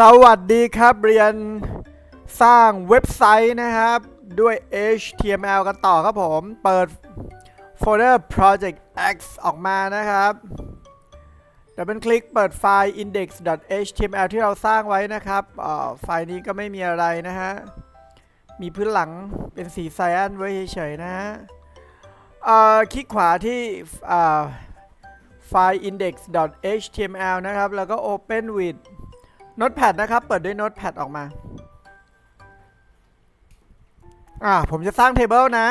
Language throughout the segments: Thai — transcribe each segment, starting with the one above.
สวัสดีครับเรียนสร้างเว็บไซต์นะครับ ด้วย HTML กันต่อครับผม เปิดโฟลเดอร์ project x ออกมานะครับเดับเบิลคลิกเปิดไฟล์ index.html ที่เราสร้างไว้นะครับไฟล์นี้ก็ไม่มีอะไรนะฮะ มีพื้นหลังเป็นสีไซแอนไว้เฉยๆนะฮะคลิกขวาที่ไฟล์ index.html นะครับ แล้วก็ open with Notepad นะครับ เปิดด้วย Notepad ออกมา อ่า ผมจะสร้าง Table นะ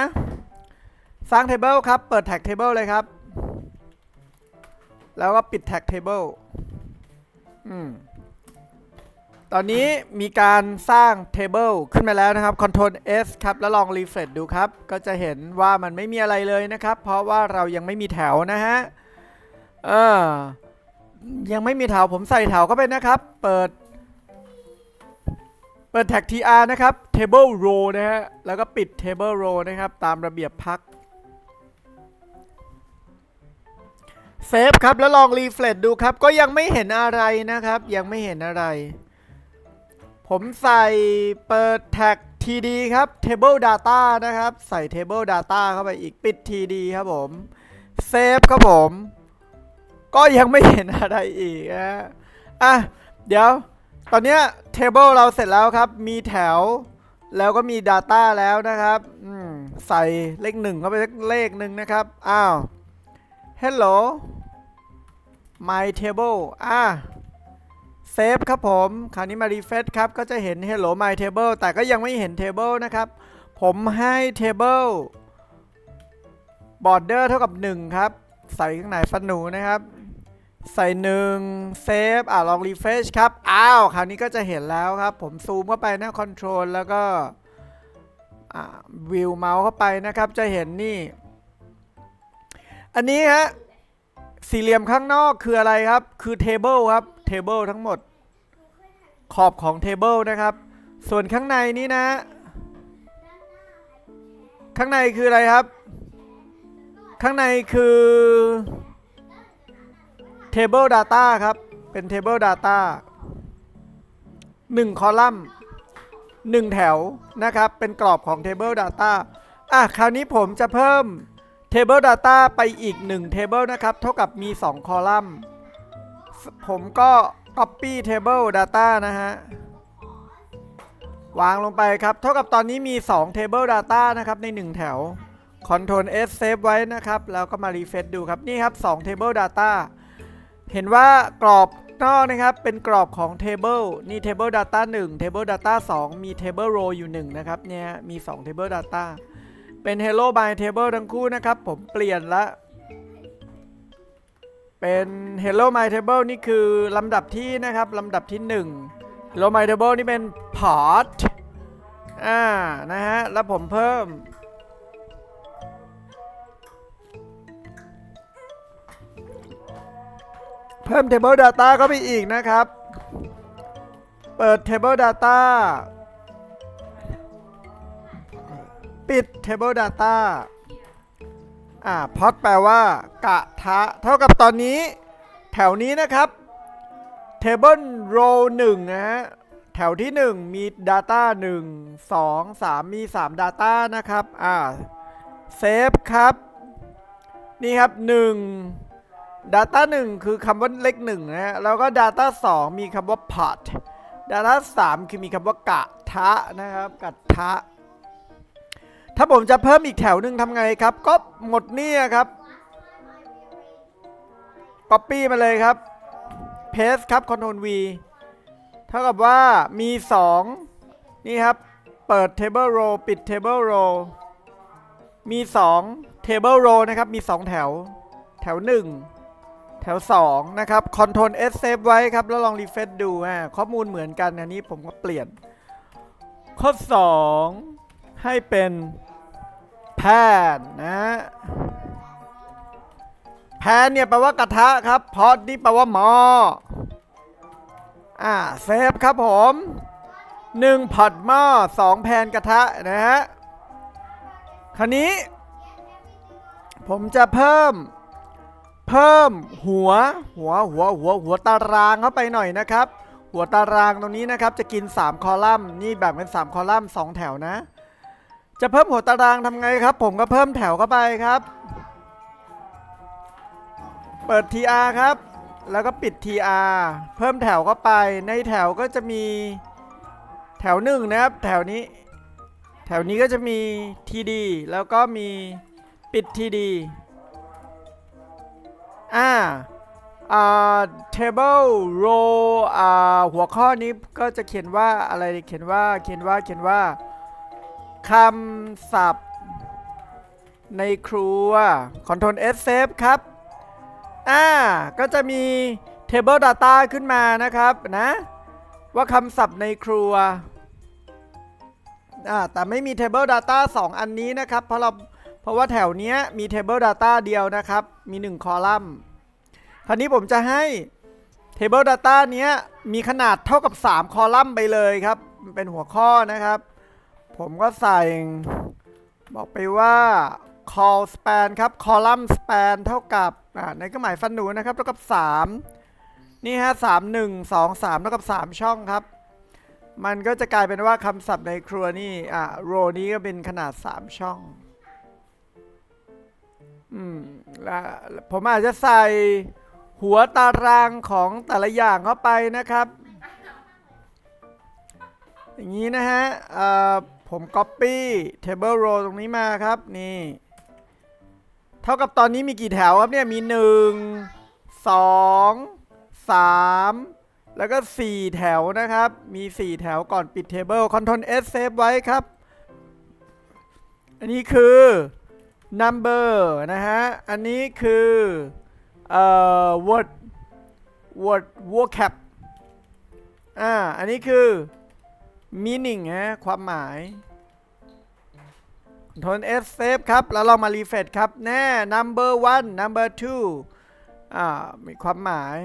สร้าง Table ครับ เปิด Tag Table เลยครับ แล้วก็ปิด Tag Table อืม ตอนนี้มีการสร้าง Table ขึ้นมาแล้วนะครับ Ctrl S ครับ แล้วลอง refresh ดูครับ ก็จะเห็นว่ามันไม่มีอะไรเลยนะครับ เพราะว่าเรายังไม่มีแถวนะฮะ เออ ยังไม่มีแถวผมใส่แถวเข้าไปนะครับ เปิด เปิดแท็ก tr นะครับ table row นะฮะ แล้วก็ปิด table row นะครับ ตามระเบียบพักเซฟครับ แล้วลองรีเฟรชดูครับ ก็ยังไม่เห็นอะไรนะครับ ยังไม่เห็นอะไร ผมใส่เปิดแท็ก td ครับ table data นะครับ ใส่ table data เข้าไปอีกปิด td ครับผม เซฟครับผม ก็ยังไม่เห็นอะไรอีกนะฮะอะ เดี๋ยว ตอนเนี้ย table เราเสร็จแล้วครับ มีแถว แล้วก็มี data แล้วนะครับ อืม ใส่เลขหนึ่งเข้าไปสักเลขหนึ่งนะครับ อ้าว hello my table อะเซฟครับผม คราวนี้มา refresh ครับ ก็จะเห็น hello my table แต่ก็ยังไม่เห็น table นะครับ ผมให้ table border เท่ากับ 1 ครับ ใส่ข้างในฟันหนูนะครับ ใส่หนึ่งเซฟอะลองรีเฟชครับ อ้าว คราวนี้ก็จะเห็นแล้วครับ ผมซูมเข้าไปนะคอนโทรลแล้วก็วิวเมาส์เข้าไปนะครับ จะเห็นนี่ อันนี้ฮะสี่เหลี่ยมข้างนอกคืออะไรครับ คือเทเบิลครับเทเบิลทั้งหมด ขอบของเทเบิลนะครับ ส่วนข้างในนี้นะ ข้างในคืออะไรครับ ข้างในคือ Table Data ครับ เป็น Table Data 1 คอลัมน์1แถวนะครับ เป็นกรอบของ Table Data อะ คราวนี้ผมจะเพิ่ม Table Data ไปอีก 1 Table นะครับ เท่ากับมี 2 คอลัมน์ ผมก็ Copy Table Data นะฮะ วางลงไปครับ เท่ากับตอนนี้มี 2 Table Data นะครับ ใน 1 แถว Ctrl S Save ไว้นะครับ แล้วก็มา refresh ดูครับ นี่ครับ 2 Table Data เห็นว่ากรอบนอกนะครับเป็นกรอบของ Table นี่ Table Data 1 Table Data 2 มี Table Row อยู่ 1 นะครับเนี่ยมี2 Table Data เป็น Hello by Table ทั้งคู่นะครับ ผมเปลี่ยนละเป็น Hello my table นี่คือลำดับที่นะครับลำดับที่ 1 Hello my table นี่เป็น part อ่านะฮะแล้วผมเพิ่ม พิ่ม table data เข้าไปอีกนะครับ เปิด table data ปิด table data อ่าพอดแปลว่ากะทะ เท่ากับตอนนี้ แถวนี้นะครับ table row 1นะฮะแถวที่ 1 มี data 1 2 3 มี 3 data นะครับ อ่าเซฟครับ นี่ครับ 1 Data 1 คือคำว่าเลข1นะฮะแล้วก็ Data 2 มีคำว่า pot Data 3 คือมีคำว่ากะทะนะครับกะทะ ถ้าผมจะเพิ่มอีกแถวหนึ่งทำไงครับ ก็หมดเนี่ยครับ Copy มาเลยครับ Paste ครับ Ctrl V เท่ากับว่ามี 2 นี่ครับ เปิด Table Row ปิด Table Row มี 2 Table Row นะครับ มี 2 แถว แถว 1 แถว 2 นะครับ Ctrl S Save ไว้ครับ แล้วลอง refresh ดูอ่าข้อมูลเหมือนกันอันนี้ผมก็เปลี่ยน ข้อ 2 ให้เป็นแพนนะฮะแพนเนี่ยแปลว่ากระทะครับ พอดนี่แปลว่าหมออ่าเซฟครับผม1พอดหม้อ2แพนกระทะนะฮะคราวนี้ ผมจะเพิ่ม เพิ่มหัวหัวหัวหัวหัวตารางเข้าไปหน่อยนะครับ หัวตารางตรงนี้นะครับจะกิน 3 คอลัมน์นี่แบ่งเป็น 3 คอลัมน์2แถวนะ จะเพิ่มหัวตารางทำไงครับ ผมก็เพิ่มแถวเข้าไปครับ เปิด TR ครับ แล้วก็ปิด TR เพิ่มแถวเข้าไป ในแถวก็จะมีแถวหนึ่งนะครับ แถวนี้ แถวนี้ก็จะมี TD แล้วก็มีปิด TD อ่าอ่า table row อ่าหัวข้อนี้ก็จะเขียนว่าอะไรเขียนว่าเขียนว่าเขียนว่าคำศัพท์ในครัว control S save ครับ อ่า ก็จะมี table data ขึ้นมานะครับนะ ว่าคำศัพท์ในครัว อ่า แต่ไม่มี table data 2 อันนี้นะครับ เพราะเรา เพราะว่าแถวเนี้ยมี table data เดียวนะครับ มี 1 คอลัมน์ คราวนี้ผมจะให้ table data เนี้ยมีขนาดเท่ากับ 3 คอลัมน์ไปเลยครับ เป็นหัวข้อนะครับ ผมก็ใส่ บอกไปว่า call span ครับ column span เท่ากับ อ่า ในเครื่องหมายฟันหนูนะครับ เท่ากับ 3 นี่ฮะ 3 1 2 3 เท่ากับ 3 ช่องครับ มันก็จะกลายเป็นว่าคำศัพท์ในครัวนี่ อ่าโรนี้ก็เป็นขนาด 3 ช่อง อืมแล้วผมอาจจะใส่หัวตารางของแต่ละอย่างเข้าไปนะครับ อย่างนี้นะฮะเอ่อผม copy table row ตรงนี้มาครับนี่ เท่ากับตอนนี้มีกี่แถวครับเนี่ยมี 1 2 3 แล้วก็ 4 แถวนะครับ มี 4 แถวก่อนปิด table Ctrl S save ไว้ครับ อันนี้คือ number นะฮะ อันนี้คือเอ่อ word word vocab อ่า อันนี้คือ meaning ฮะ ความหมาย Ctrl S save ครับ แล้วเรามา refresh ครับ แน่ number one number two อ่า มีความหมาย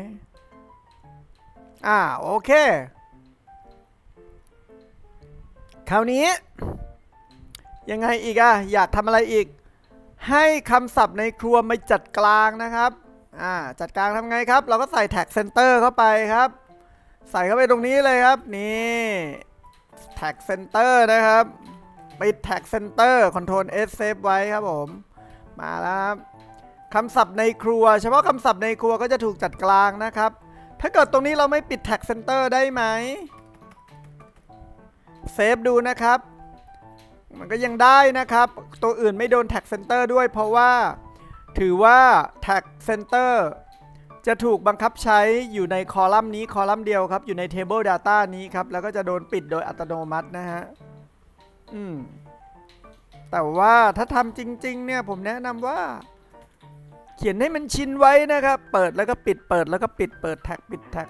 อ่า โอเค คราวนี้ ยังไงอีกอะอยากทำอะไรอีก ให้คำศัพท์ในครัวมาจัดกลางนะครับอ่าจัดกลางทำไงครับ เราก็ใส่แท็กเซนเตอร์เข้าไปครับ ใส่เข้าไปตรงนี้เลยครับ นี่แท็กเซนเตอร์นะครับปิดแท็กเซนเตอร์ Ctrl S Save ไว้ครับผม มาแล้วครับคำศัพท์ในครัว เฉพาะคำศัพท์ในครัวก็จะถูกจัดกลางนะครับ ถ้าเกิดตรงนี้เราไม่ปิดแท็กเซนเตอร์ได้ไหมเซฟดูนะครับ มันก็ยังได้นะครับ ตัวอื่นไม่โดนแท็กเซนเตอร์ด้วยเพราะว่า ถือว่าแท็กเซนเตอร์จะถูกบังคับใช้อยู่ในคอลัมน์นี้คอลัมน์เดียวครับ อยู่ใน Table Data นี้ครับ แล้วก็จะโดนปิดโดยอัตโนมัตินะฮะ อืม แต่ว่าถ้าทำจริง ๆ เนี่ย ผมแนะนำว่า เขียนให้มันชินไว้นะครับ เปิดแล้วก็ปิดเปิดแล้วก็ปิดเปิดแท็กปิดแท็ก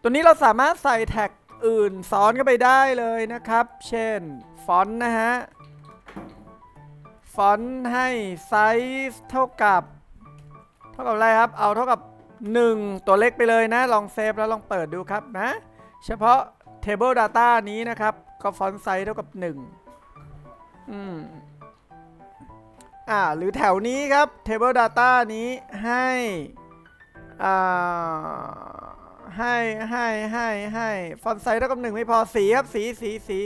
ตัวนี้เราสามารถใส่แท็ก อื่นซ้อนเข้าไปได้เลยนะครับ เช่น ฟอนต์นะฮะ ฟอนต์ให้ไซส์เท่ากับ เท่ากับอะไรครับ เอาเท่ากับ 1 ตัวเล็กไปเลยนะ ลองเซฟแล้วลองเปิดดูครับนะ เฉพาะ Table Data นี้นะครับ ก็ฟอนต์ไซส์เท่ากับ 1 อืมอ่าหรือแถวนี้ครับ Table Data นี้ให้อ่า ให้ให้ให้ให้ฟอนต์ไซส์เท่ากับหนึ่งไม่พอสีครับสีสีสี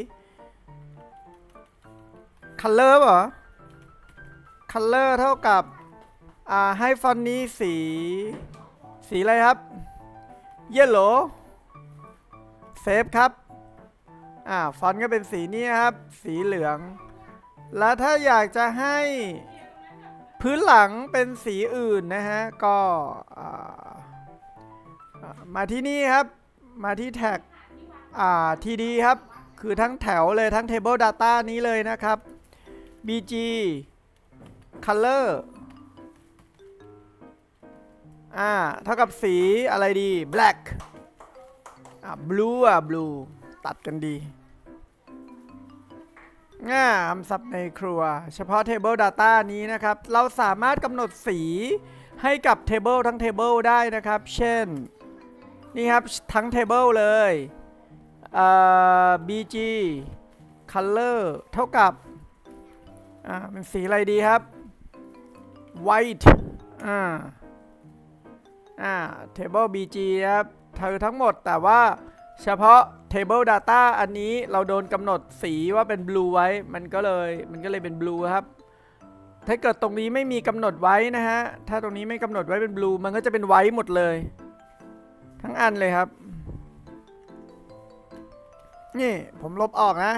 คัลเลอร์เหรอคัลเลอร์เท่ากับอ่าให้ฟอนต์นี้สี สีอะไรครับเยลโลเซฟครับอ่าฟอนต์ก็เป็นสีนี้ครับ สีเหลือง แล้วถ้าอยากจะให้พื้นหลังเป็นสีอื่นนะฮะ ก็อ่าอ่า มาที่นี่ครับ มาที่แท็กอ่า TD ครับ คือทั้งแถวเลยทั้ง Table Data นี้เลยนะครับ BG Color อ่า เท่ากับสีอะไรดี black อ่า blue อะ blue ตัดกันดีง่าคำศัพท์ในครัว เฉพาะ Table Data นี้นะครับ เราสามารถกำหนดสีให้กับ Table ทั้ง Table ได้นะครับ เช่น นี่ครับ ทั้ง Table เลยเอ่อ BG Color เท่ากับ อ่า เป็นสีอะไรดีครับ White อ่า อ่า Table BG ครับเธอทั้งหมดแต่ว่าเฉพาะ table data อันนี้เราโดนกำหนดสีว่าเป็น blue ไว้ มันก็เลย มันก็เลยเป็น blue ครับ ถ้าเกิดตรงนี้ไม่มีกำหนดไว้นะฮะ ถ้าตรงนี้ไม่กำหนดไว้เป็น blue มันก็จะเป็นไว้หมดเลย ทั้งอันเลยครับ นี่ผมลบออกนะ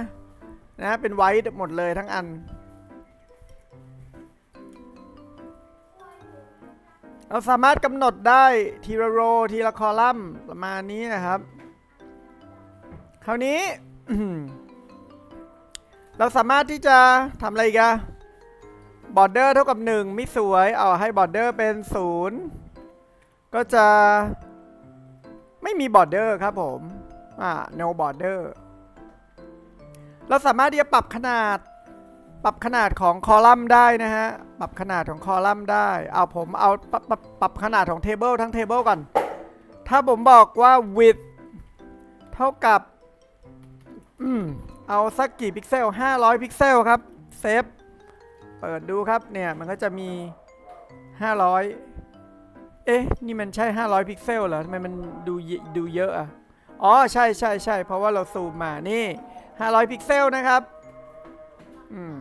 นะ เป็นไว้หมดเลยทั้งอัน เราสามารถกำหนดได้ทีละโรทีละคอลัมน์ประมาณนี้นะครับ คราวนี้ เราสามารถที่จะทำอะไรกันบอร์เดอร์เท่ากับ 1 ไม่สวย เอาให้บอร์เดอร์เป็น 0 ก็จะ ไม่มีบอร์เดอร์ครับผม อ่า no border เราสามารถที่จะปรับขนาด ปรับขนาดของคอลัมน์ได้นะฮะ ปรับขนาดของคอลัมน์ได้ เอาผมเอาปรับปรับปรับขนาดของเทเบิลทั้งเทเบิลก่อน ถ้าผมบอกว่า width เท่ากับ อืม เอาสักกี่พิกเซล 500 พิกเซลครับ เซฟ เปิดดูครับ เนี่ย มันก็จะมี 500 เอ๊ะ นี่มันใช่ 500 พิกเซลเหรอทำไมมันดูเยดูเยอะอะ อ๋อ ใช่ใช่ใช่เพราะว่าเราซูมมา นี่ 500 พิกเซลนะครับ อืม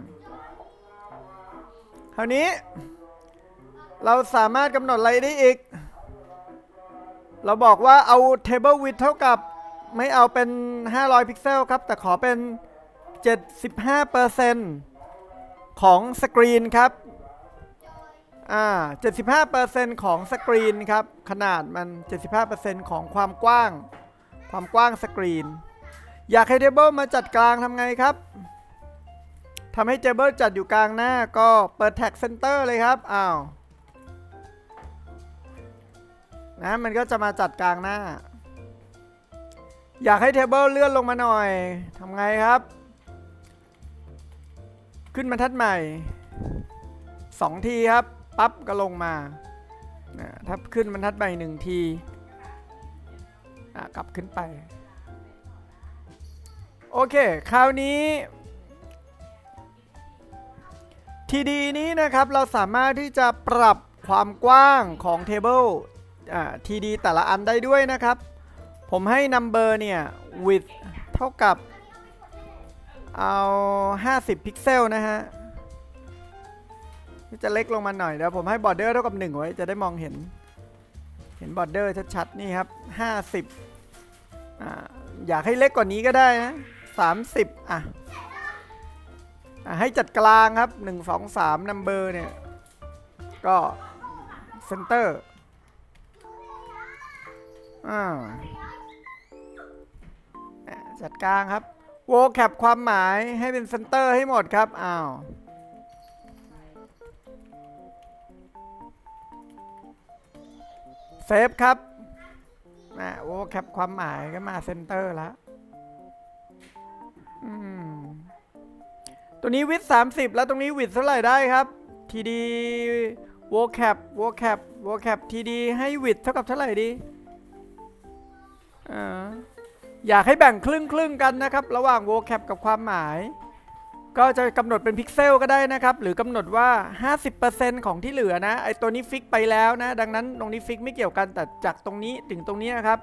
คราวนี้ เราสามารถกำหนดอะไรได้อีก เราบอกว่าเอา table width เท่ากับ ไม่เอาเป็น 500 พิกเซลครับ แต่ขอเป็น 75%ของสกรีนครับ อ่า 75%ของสกรีนครับ ขนาดมัน 75%ของความกว้าง ความกว้างสกรีน อยากให้เทเบิลมาจัดกลางทำไงครับทำให้เทเบิลจัดอยู่กลางหน้าก็เปิดแท็กเซนเตอร์เลยครับ อ้าว นะ มันก็จะมาจัดกลางหน้า อยากให้เทเบิลเลื่อนลงมาหน่อยทำไงครับ ขึ้นบรรทัดใหม่ 2 ทีครับ ปั๊บก็ลงมา ถ้าขึ้นบรรทัดใหม่หนึ่งทีกลับขึ้นไป โอเค คราวนี้ ทีดีนี้นะครับเราสามารถที่จะปรับความกว้างของเทเบิลทีดีแต่ละอันได้ด้วยนะครับ ผมให้ number เนี่ย width เท่ากับเอา 50 พิกเซลนะฮะ จะเล็กลงมาหน่อยเดี๋ยวผมให้บอร์เดอร์เท่ากับ1ไว้จะได้มองเห็น เห็นบอร์เดอร์ชัดๆนี่ครับ 50อ่าอยากให้เล็กกว่านี้ก็ได้นะ 30อะอะให้จัดกลางครับ 1 2 3 number เนี่ย ก็เซนเตอร์อ่าจัดกลางครับโวแคปความหมายให้เป็นเซนเตอร์ให้หมดครับ อ้าว เซฟครับนะโอ้แคปความหมายก็มาเซนเตอร์แล้วอืมตัวนี้วิดสามสิบแล้วตรงนี้วิดเท่าไหร่ได้ครับทีดีโวแคปโวแคปโวแคปทีดีให้วิดเท่ากับเท่าไหร่ดีอ่าอยากให้แบ่งครึ่งครึ่งกันนะครับ ระหว่างโวแคปกับความหมาย ก็จะกำหนดเป็นพิกเซลก็ได้นะครับ หรือกำหนดว่า 50%ของที่เหลือนะไอตัวนี้ฟิกไปแล้วนะ ดังนั้นตรงนี้ฟิกไม่เกี่ยวกันแต่จากตรงนี้ถึงตรงนี้ครับ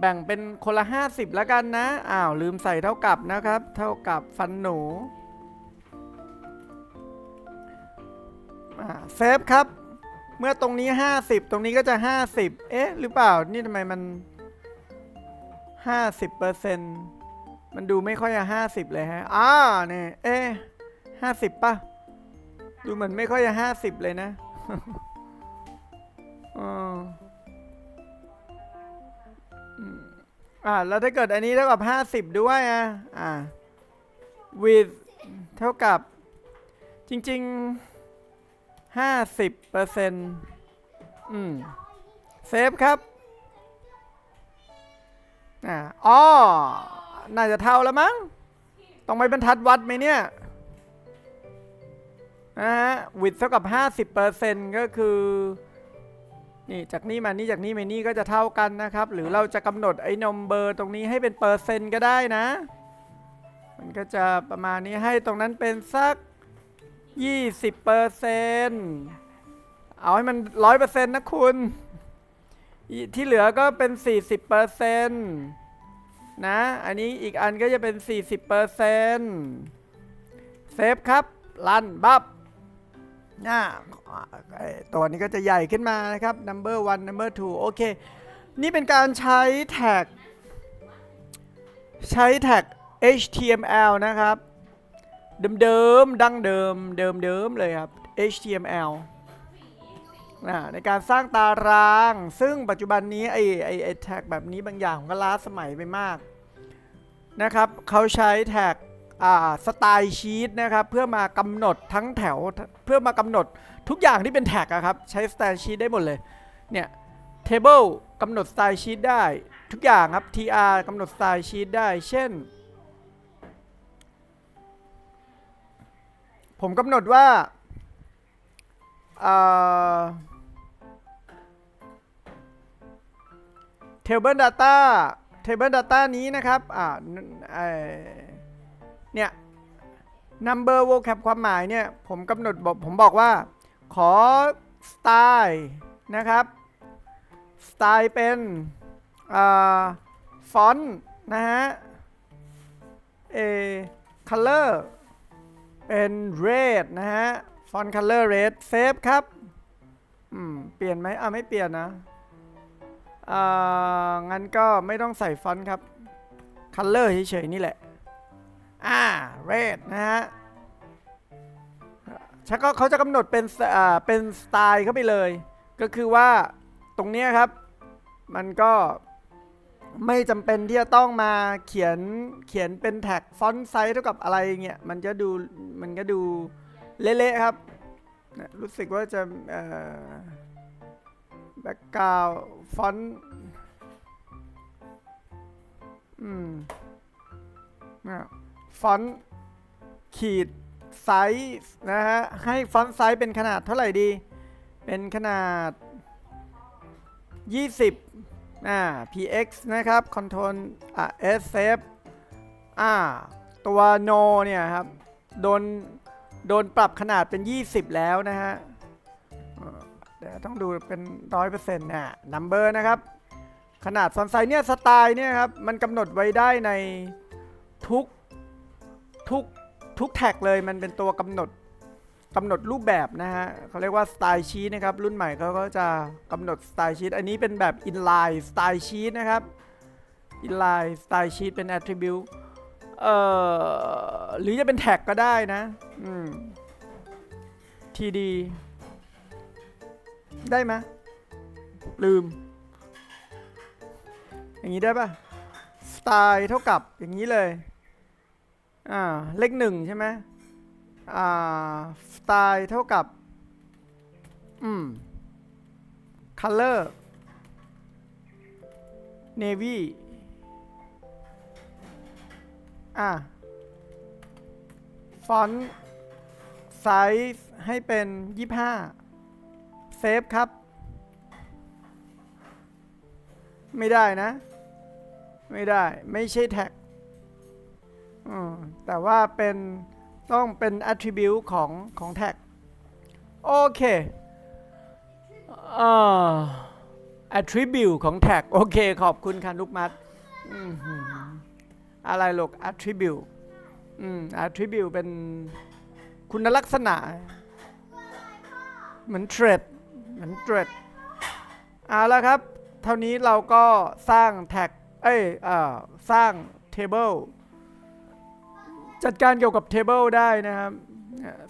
แบ่งเป็นคนละ 50 แล้วกันนะอ้าวลืมใส่เท่ากับนะครับ เท่ากับฟันหนูอ่าเซฟครับ เมื่อตรงนี้ 50 ตรงนี้ก็จะ 50 เอ๊ะ หรือเปล่า นี่ทำไมมัน 50% มันดูไม่ค่อยจะห้าสิบเลยฮะอ่าเนี่ยเอ๊ห้าสิบป่ะ ดูเหมือนไม่ค่อยจะห้าสิบเลยนะอ่าอืมอ่า แล้วถ้าเกิดอันนี้เท่ากับห้าสิบด้วยอะ อ่า with เท่ากับ จริงๆห้าสิบเปอร์เซ็นต์อืม เซฟครับ อ่าอ๋อ น่าจะเท่าแล้วมั้ง ต้องไปบรรทัดวัดไหมเนี่ยนะฮะวิดเท่ากับ 50%ก็คือนี่จากนี่มานี่จากนี่มานี่ก็จะเท่ากันนะครับ หรือเราจะกำหนดไอ้นมเบอร์ตรงนี้ให้เป็นเปอร์เซ็นต์ก็ได้นะ มันก็จะประมาณนี้ให้ตรงนั้นเป็นสัก 20%เอาให้มัน100%นะคุณ ที่เหลือก็เป็น 40เปอร์เซ็นต์ นะ อันนี้อีกอันก็จะเป็น 40เปอร์เซ็นต์เซฟครับรันบับน่าตัวนี้ก็จะใหญ่ขึ้นมานะครับ number one number two โอเค นี่เป็นการใช้แท็ก ใช้แท็ก HTML นะครับ เดิมๆดั้งเดิมเดิมๆเลยครับ HTML ในการสร้างตาราง ซึ่งปัจจุบันนี้ไอ้ไอ้ไอแท็กแบบนี้บางอย่างก็ล้าสมัยไปมากนะครับเขาใช้แท็กสไตล์ชีตนะครับเพื่อมากำหนดทั้งแถวเพื่อมากำหนดทุกอย่างที่เป็นแท็กอะครับใช้สไตล์ชีตได้หมดเลยเนี่ย table กำหนดสไตล์ชีตได้ทุกอย่างครับ tr กำหนดสไตล์ชีตได้ เช่น ผมกำหนดว่า เอ่อ table data table data นี้นะครับอ่าเนี่ย number vocab ความหมายเนี่ย ผมกำหนดบอกผมบอกว่า ขอ style นะครับสไตล์เป็นอ่าฟอนต์นะฮะเอ color เป็น red นะฮะ ฟอนต์ color red save ครับ อืม เปลี่ยนไหมอ่าไม่เปลี่ยนนะอ่างั้นก็ไม่ต้องใส่ฟอนต์ครับ color เฉยๆนี่แหละ อ่า red นะฮะชักก็เขาจะกำหนดเป็นอ่าเป็นสไตล์เข้าไปเลย ก็คือว่าตรงเนี้ยครับ มันก็ไม่จำเป็นที่จะต้องมาเขียนเขียนเป็นแท็กฟอนต์ไซส์เท่ากับอะไรเงี้ยมันจะดูมันก็ดู เละๆครับ รู้สึกว่าจะแบ็กกราวฟอนต์อืมฟอนต์ขีดไซส์นะฮะ ให้ฟอนต์ไซส์เป็นขนาดเท่าไหร่ดี เป็นขนาด 20 อ่า px นะครับ control อ่า s save อ่า ตัว no เนี่ยครับ โดน โดนปรับขนาดเป็น 20 แล้วนะฮะเอ่อเดี๋ยวต้องดูเป็น100%นะ number นะครับ ขนาดฟอนต์ไซส์เนี่ยสไตล์เนี่ยครับ มันกำหนดไว้ได้ในทุกทุกทุกแท็กเลยมันเป็นตัวกำหนดกำหนดรูปแบบนะฮะเขาเรียกว่าสไตล์ชีตนะครับ รุ่นใหม่เขาก็จะกำหนดสไตล์ชีตอันนี้เป็นแบบ inline สไตล์ชีตนะครับ inline สไตล์ชีตเป็น attribute เอ่อหรือจะเป็นแท็กก็ได้นะ อืม td ได้ไหมลืม อย่างนี้ได้ปะสไตล์เท่ากับอย่างนี้เลย อ่า เลขหนึ่งใช่ไหมอ่า สไตล์เท่ากับ อืม color navy อะ font size ให้เป็น 25 save ครับ ไม่ได้นะ ไม่ได้ ไม่ใช่แท็กอืมแต่ว่าเป็นต้องเป็น attribute ของของแท็ก โอเคอ่า attribute ของแท็ก โอเค ขอบคุณค่ะลูกมัดอืม อะไรลูก attribute อืม attribute เป็นคุณลักษณะ เหมือน trait เหมือน trait เอาละครับ เท่านี้เราก็สร้างแท็ก เอ้ยเอ่อสร้าง table จัดการเกี่ยวกับ table ได้นะครับ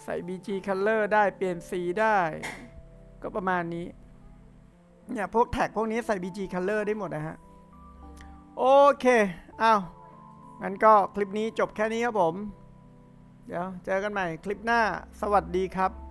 ใส่ bg color ได้เปลี่ยนสีได้ ก็ประมาณนี้ เนี่ย พวกแท็กพวกนี้ใส่ bg color ได้หมดนะฮะ โอเค เอ้า งั้นก็คลิปนี้จบแค่นี้ครับผม เดี๋ยวเจอกันใหม่คลิปหน้า สวัสดีครับ